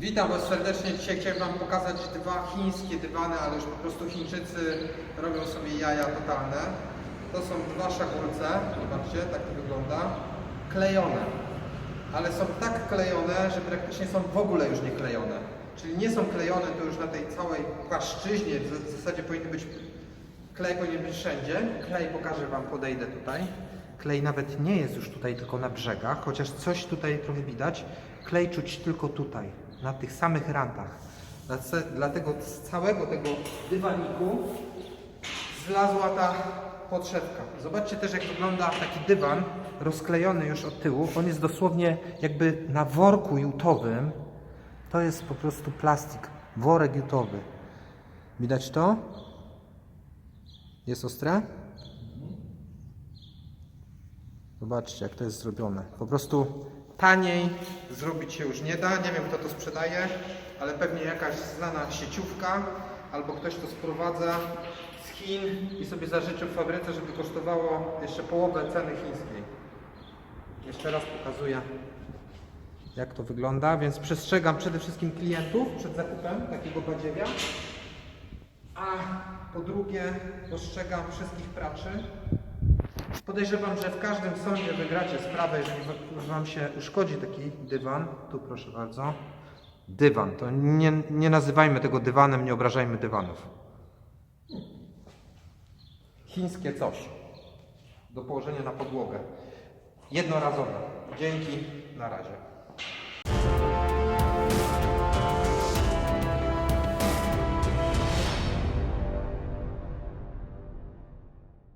Witam Was serdecznie. Dzisiaj chciałem Wam pokazać dwa chińskie dywany, ale już po prostu Chińczycy robią sobie jaja totalne. To są dwa szagulce, zobaczcie, tak to wygląda. Klejone. Ale są tak klejone, że praktycznie są w ogóle już nie klejone. Czyli nie są klejone to już na tej całej płaszczyźnie, w zasadzie powinny być Klej powinien być wszędzie. Klej pokażę Wam, podejdę tutaj. Klej nawet nie jest już tutaj tylko na brzegach, chociaż coś tutaj trochę widać. Klej czuć tylko tutaj, na tych samych rantach. Dlatego z całego tego dywaniku zlazła ta podszewka. Zobaczcie też jak wygląda taki dywan rozklejony już od tyłu. On jest dosłownie jakby na worku jutowym. To jest po prostu plastik, worek jutowy. Widać to? Jest ostre? Zobaczcie, jak to jest zrobione. Po prostu taniej zrobić się już nie da. Nie wiem, kto to sprzedaje, ale pewnie jakaś znana sieciówka albo ktoś to sprowadza z Chin i sobie zażyczył w fabryce, żeby kosztowało jeszcze połowę ceny chińskiej. Jeszcze raz pokazuję, jak to wygląda, więc przestrzegam przede wszystkim klientów przed zakupem takiego badziewia. A po drugie, dostrzegam wszystkich praczy. Podejrzewam, że w każdym sądzie wygracie sprawę, jeżeli wa- Wam się uszkodzi taki dywan. Tu proszę bardzo. Dywan. To nie, nie nazywajmy tego dywanem, nie obrażajmy dywanów. Chińskie coś. Do położenia na podłogę. Jednorazowe. Dzięki. Na razie.